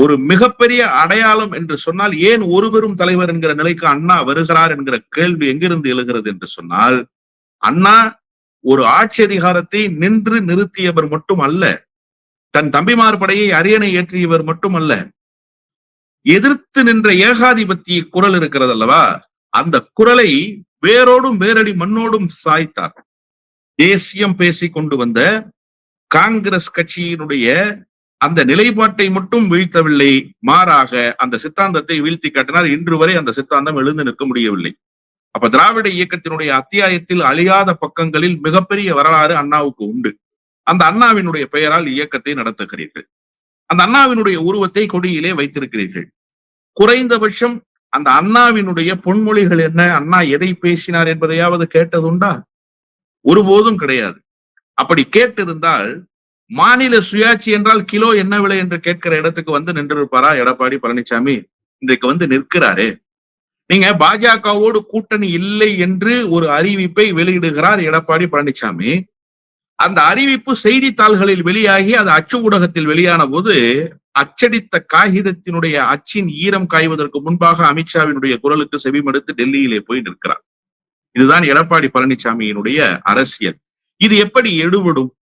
ஒரு மிகப்பெரிய அடையாளம் என்று சொன்னால் ஏன் ஒரு பெரும் தலைவர் என்கிற நிலைக்கு அண்ணா வருகிறார் என்கிற கேள்வி எங்கிருந்து எழுகிறது என்று சொன்னால் அண்ணா ஒரு ஆட்சி அதிகாரத்தை நின்று நிறுத்தியவர் மட்டும் அல்ல தன் தம்பிமார் படையை அரியணை ஏற்றியவர் மட்டும் அல்ல எதிர்த்து நின்ற ஏகாதிபத்திய குரல் இருக்கிறது அல்லவா? அந்த குரலை வேரோடும் வேரடி மண்ணோடும் சாய்த்தார். தேசியம் பேசி கொண்டு வந்த காங்கிரஸ் கட்சியினுடைய அந்த நிலைப்பாட்டை மட்டும் வீழ்த்தவில்லை மாறாக அந்த சித்தாந்தத்தை வீழ்த்தி காட்டினார். இன்று வரை அந்த சித்தாந்தம் எழுந்து நிற்க முடியவில்லை. அப்ப திராவிட இயக்கத்தினுடைய அத்தியாயத்தில் அழியாத பக்கங்களில் மிகப்பெரிய வரலாறு அண்ணாவுக்கு உண்டு. அந்த அண்ணாவினுடைய பெயரால் இயக்கத்தை நடத்துகிறீர்கள். அந்த அண்ணாவினுடைய உருவத்தை கொடியிலே வைத்திருக்கிறீர்கள். குறைந்தபட்சம் அந்த அண்ணாவினுடைய பொன்மொழிகள் என்ன? அண்ணா எதை பேசினார் என்பதையாவது கேட்டதுண்டா? ஒருபோதும் கிடையாது. அப்படி கேட்டிருந்தால் மாநில சுயாட்சி என்றால் கிலோ என்ன விலை என்று கேட்கிற இடத்துக்கு வந்து நின்றிருப்பாரா? எடப்பாடி பழனிசாமி இன்றைக்கு வந்து நிற்கிறாரு. நீங்க பாஜகவோடு கூட்டணி இல்லை என்று ஒரு அறிவிப்பை வெளியிடுகிறார் எடப்பாடி பழனிசாமி அந்த அறிவிப்பு செய்தித்தாள்களில் வெளியாகி அது அச்சு ஊடகத்தில் வெளியான போது அச்சடித்த காகிதத்தினுடைய அச்சின் ஈரம் காய்வதற்கு முன்பாக அமித்ஷாவினுடைய குரலுக்கு செவிமடுத்து டெல்லியிலே போய் நிற்கிறார். இதுதான் எடப்பாடி பழனிசாமியினுடைய அரசியல். இது எப்படி எடுபடும்?